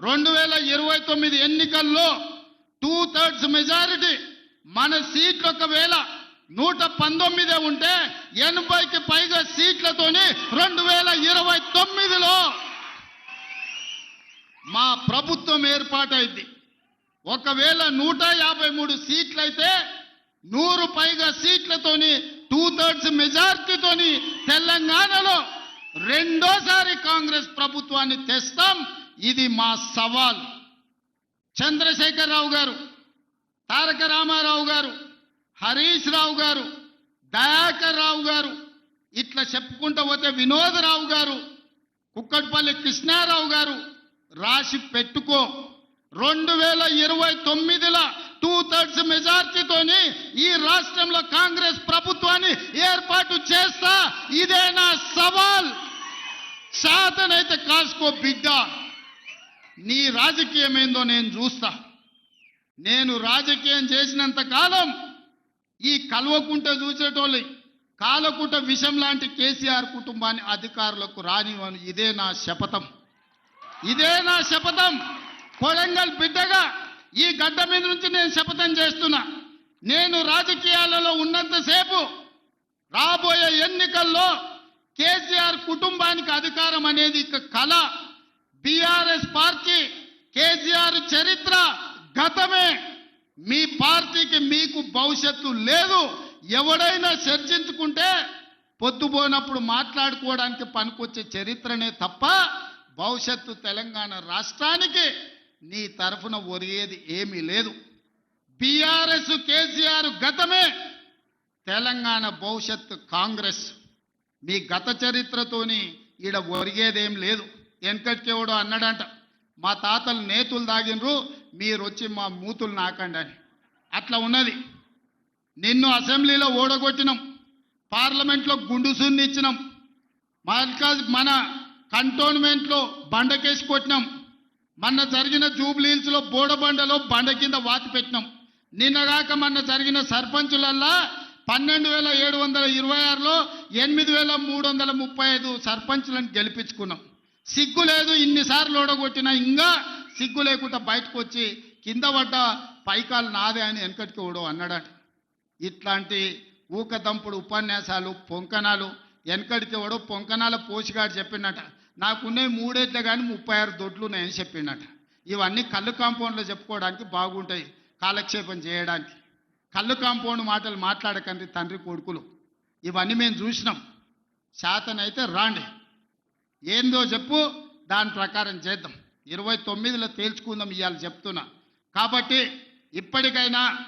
రెండు వేల ఇరవై తొమ్మిది ఎన్నికల్లో టూ థర్డ్స్ మెజారిటీ మన సీట్లు ఒకవేళ నూట పంతొమ్మిదే ఉంటే ఎనభైకి పైగా సీట్లతోని రెండు వేల ఇరవై తొమ్మిదిలో మా ప్రభుత్వం ఏర్పాటైంది. ఒకవేళ నూట యాభై మూడు సీట్లయితే నూరు పైగా సీట్లతోని టూ థర్డ్స్ మెజార్టీతోని తెలంగాణలో రెండోసారి కాంగ్రెస్ ప్రభుత్వాన్ని తెస్తాం. ఇది మా సవాల్. చంద్రశేఖరరావు గారు తారక రామారావు గారు హరీష్ రావు గారు దయాకర్ రావు గారు ఇట్లా చెప్పుకుంటూ పోతే వినోదరావు గారు కుక్కట్పల్లి కృష్ణారావు గారు రాసి పెట్టుకో. రెండు వేల ఇరవై తొమ్మిదిల టూ థర్డ్స్ మెజార్టీతోని ఈ రాష్ట్రంలో కాంగ్రెస్ ప్రభుత్వాన్ని ఏర్పాటు చేస్తా. ఇదే నా సవాల్. శాతనైతే కాసుకో బిడ్డ. నీ రాజకీయం ఏందో నేను చూస్తా. నేను రాజకీయం చేసినంత కాలం ఈ కల్వకుంట చూసేటోళ్ళు. కాలకుంట విషం లాంటి కేసీఆర్ కుటుంబాన్ని అధికారులకు రానివ్వను. ఇదే నా శపథం. ఇదే నా శపథం. కొడంగల్ బిడ్డగా ఈ గడ్డ మీద నుంచి నేను శపథం చేస్తున్నా. నేను రాజకీయాలలో ఉన్నంతసేపు రాబోయే ఎన్నికల్లో కేసీఆర్ కుటుంబానికి అధికారం అనేది ఇక కళ. టిఆర్ఎస్ పార్టీ కేసీఆర్ చరిత్ర గతమే. మీ పార్టీకి మీకు భవిష్యత్తు లేదు. ఎవడైనా చర్చించుకుంటే పొద్దుపోనప్పుడు మాట్లాడుకోవడానికి పనికొచ్చే చరిత్రనే తప్ప భవిష్యత్తు తెలంగాణ రాష్ట్రానికి నీ తరఫున ఒరిగేది ఏమీ లేదు. బీఆర్ఎస్ కేసీఆర్ గతమే. తెలంగాణ భవిష్యత్తు కాంగ్రెస్. మీ గత చరిత్రతోని ఈడ ఒరిగేదేం లేదు. వెనకటికెవడో అన్నాడంట మా తాతలు నేతులు దాగినరు మీరు వచ్చి మా మూతులు నాకండి అని. అట్లా ఉన్నది. నిన్ను అసెంబ్లీలో ఓడగొట్టినాం పార్లమెంట్లో గుండుసున్ని ఇచ్చినాం మల్కాజ్ మన కంటోన్మెంట్లో బండకేసి కొట్టినాం మొన్న జరిగిన జూబ్లీహిల్స్లో బోడబండలో బండ కింద వాతి పెట్టినాం. నిన్నగాక మొన్న జరిగిన సర్పంచులల్లా పన్నెండు వేల ఏడు వందల ఇరవై ఆరులో ఎనిమిది వేల మూడు వందల ముప్పై ఐదు సర్పంచులను గెలిపించుకున్నాం. సిగ్గు లేదు ఇన్నిసార్లు ఓడగొట్టినా ఇంకా సిగ్గు లేకుండా బయటకు వచ్చి కింద పడ్డ పైకాలు నాదే అని వెనకటికి ఓడో అన్నాడట. ఇట్లాంటి ఊకదంపుడు ఉపన్యాసాలు పొంకణాలు వెనకడికి ఓడో పొంకణాల పోషిగాడు చెప్పిండట. నాకున్నాయి మూడేట్లే కానీ ముప్పై ఆరు దొడ్లు ఉన్నాయని చెప్పిండట. ఇవన్నీ కళ్ళు కాంపౌండ్లో చెప్పుకోవడానికి బాగుంటాయి కాలక్షేపం చేయడానికి. కళ్ళు కాంపౌండ్ మాటలు మాట్లాడకండి తండ్రి కొడుకులు. ఇవన్నీ మేము చూసినాం. శాతనైతే రాండి. ఏందో చెప్పు దాని ప్రకారం చేద్దాం. ఇరవై తొమ్మిదిలో తేల్చుకుందాం ఇవాళ చెప్తున్నా. కాబట్టి ఇప్పటికైనా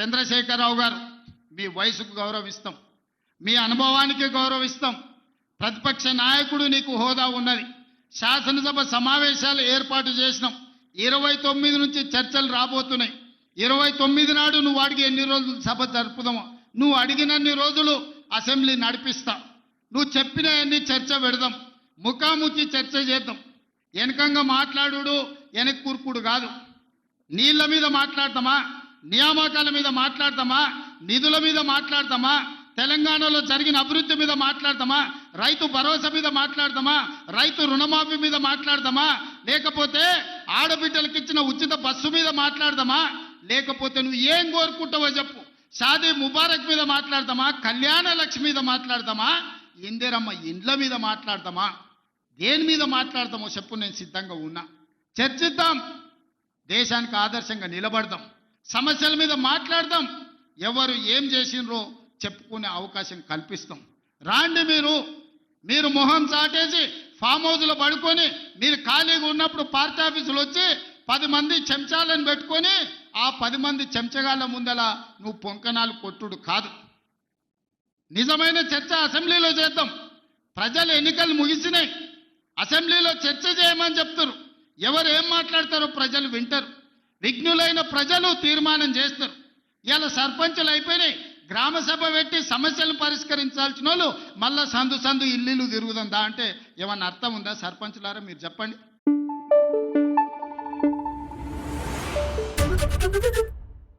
చంద్రశేఖరరావు గారు మీ వయసుకు గౌరవిస్తాం. మీ అనుభవానికి గౌరవిస్తాం. ప్రతిపక్ష నాయకుడు నీకు హోదా ఉన్నది. శాసనసభ సమావేశాలు ఏర్పాటు చేసినాం. ఇరవై తొమ్మిది నుంచి చర్చలు రాబోతున్నాయి. ఇరవై తొమ్మిది నాడు నువ్వు అడిగి ఎన్ని రోజులు సభ జరుపుదామో నువ్వు అడిగినన్ని రోజులు అసెంబ్లీ నడిపిస్తా. నువ్వు చెప్పిన అన్ని చర్చ పెడదాం. ముఖాముఖి చర్చ చేద్దాం. వెనకంగా మాట్లాడు వెనక కూర్పుడు కాదు. నీళ్ళ మీద మాట్లాడతామా? నియామకాల మీద మాట్లాడతామా? నిధుల మీద మాట్లాడతామా? తెలంగాణలో జరిగిన అభివృద్ధి మీద మాట్లాడతామా? రైతు భరోసా మీద మాట్లాడతామా? రైతు రుణమాఫీ మీద మాట్లాడతామా? లేకపోతే ఆడబిడ్డలకు ఇచ్చిన ఉచిత బస్సు మీద మాట్లాడతామా? లేకపోతే నువ్వు ఏం కోరుకుంటావో చెప్పు. షాదీ ముబారక్ మీద మాట్లాడతామా? కళ్యాణ లక్ష్మి మీద మాట్లాడతామా? ఇందిరమ్మ ఇండ్ల మీద మాట్లాడతామా దేని మీద మాట్లాడతామో చెప్పు నేను సిద్ధంగా ఉన్నా. చర్చిద్దాం. దేశానికి ఆదర్శంగా నిలబడదాం. సమస్యల మీద మాట్లాడదాం. ఎవరు ఏం చేసినరో చెప్పుకునే అవకాశం కల్పిస్తాం. రాండి మీరు. మీరు మొహం చాటేసి ఫామ్ హౌస్లో పడుకొని మీరు ఖాళీగా ఉన్నప్పుడు పార్టీ ఆఫీసులు వచ్చి పది మంది చెంచాలను పెట్టుకొని ఆ పది మంది చెంచగాళ్ళ ముందల నువ్వు పొంకనాలు కొట్టుడు కాదు. నిజమైన చర్చ అసెంబ్లీలో చేద్దాం. ప్రజలు ఎన్నికలు ముగిసినాయి. అసెంబ్లీలో చర్చ చేయమని చెప్తారు. ఎవరు ఏం మాట్లాడతారో ప్రజలు వింటారు. విఘ్నులైన ప్రజలు తీర్మానం చేస్తారు. ఇలా సర్పంచులు అయిపోయినాయి. గ్రామ సభ పెట్టి సమస్యలు పరిష్కరించాల్సిన వాళ్ళు మళ్ళా సందు సందు ఇల్లు తిరుగుతుందా అంటే ఏమన్నా అర్థం ఉందా సర్పంచులారా? మీరు చెప్పండి.